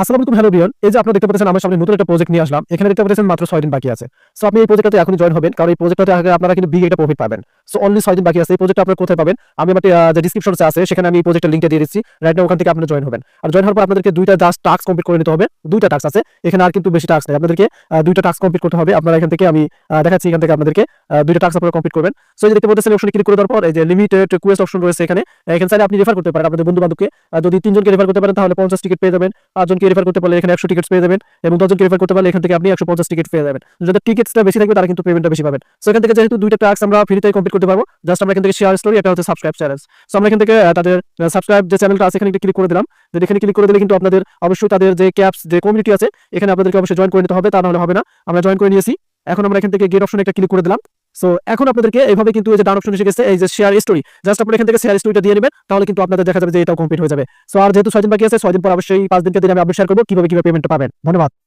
আসসালামু হ্যালো বিয়ন এই যে আপনারা দেখতে পাচ্ছেন, আমার সামনে নতুন একটা প্রজেক্ট নিয়ে আসলাম। এখানে দেখতে পাচ্ছেন মাত্র ছয় দিন বাকি আছে। সো আপনি এই প্রজেক্টটাতে এখন জয়েন হবেন। কারণ এই প্রজেক্টটাতে আপনারা কিন্তু বিগ একটা প্রফিট পাবেন। সো অনলি ছয় দিন বাকি আছে। এই প্রজেক্টটা আপনারা কোথায় পাবেন? আমি আমার যে ডিসক্রিপশন আছে, সেখানে আমি এই প্রজেক্টের লিঙ্কটা দিয়ে দিচ্ছি। রাইট না ওখান থেকে আপনারা জয়েন হবেন। আর জয়েন হওয়ার পর আপনাদেরকে দুইটা জাস্ট টাস্ক কমপ্লিট করে নিতে হবে। দুইটা টাস্ক আছে। এখানে আর কিন্তু বেশি টাস্ক নেই। আপনাদেরকে দুইটা টাস্ক কমপ্লিট করতে হবে। আপনারা এখান থেকে আমি দেখাচ্ছি এখান থেকে আপনাদেরকে দুইটা টাস্ক আপনারা কমপ্লিট করবেন। সো এই দেখতে পাচ্ছেন অপশনে ক্লিক করে দেওয়ার পর, এই যে লিমিটেড কুয়েস্ট অপশন রয়েছে এখানে। এখানে চাইলে আপনি রেফার করতে পারেন আপনাদের বন্ধু বান্ধবকে যদি তিনজনকে রেফার করতে পারেন, তাহলে পঞ্চাশ টিকিট পেয়ে যাবেন। পাঁচজনকে রেফার করতে পারলে এখানে একশো টিকিট পেয়ে যাবেন। এবং দশজনকে রেফার করতে পারলে এখান থেকে আপনি একশো পঞ্চাশ টিকিট পেয়ে যাবেন। যাদের টিকিটসটা বেশি থাকবে তারা কিন্তু পেমেন্টটা বেশি পাবেন। সো এখান থেকে যেহেতু দুইটা টাস্ক আমরা ফ্রিতে কমপ্লিট করতে পারব। জাস্ট আমরা এখান থেকে শেয়ার স্টোরি একটা হচ্ছে সাবস্ক্রাইব চ্যানেল সো আমরা এখান থেকে তাদের সাবস্ক্রাইব যে চ্যানেলটা আছে, এখানে ক্লিক করে দিলাম। যদি এখানে ক্লিক করে দিলে কিন্তু আপনাদের অবশ্যই তাদের যে ক্যাপস যে কমিউনিটি আছে, এখানে আপনাদেরকে অবশ্যই জয়েন করে নিতে হবে। তা নাহলে হবে না। আমরা জয়েন করে নিয়েছি। এখন আমরা এখান থেকে গেট অপশন একটা ক্লিক করে দিলাম। সো এখন আপনাদেরকে এইভাবে কিন্তু এই যে ডান অপশন এসে গেছে, এই যে শেয়ার স্টোরি জাস্ট আপনারা এখান থেকে শেয়ার স্টোরিটা দিয়ে নেবেন, তাহলে কিন্তু আপনাদের দেখা যাবে যে এটাও কমপ্লিট হয়ে যাবে। সো আর যেহেতু ছয় দিন বাকি আছে, ছয় দিন পর অবশ্যই পাঁচ দিনকে দিন আমি আপডেট শেয়ার করব, কীভাবে কীভাবে পেমেন্টটা পাবেন। ধন্যবাদ।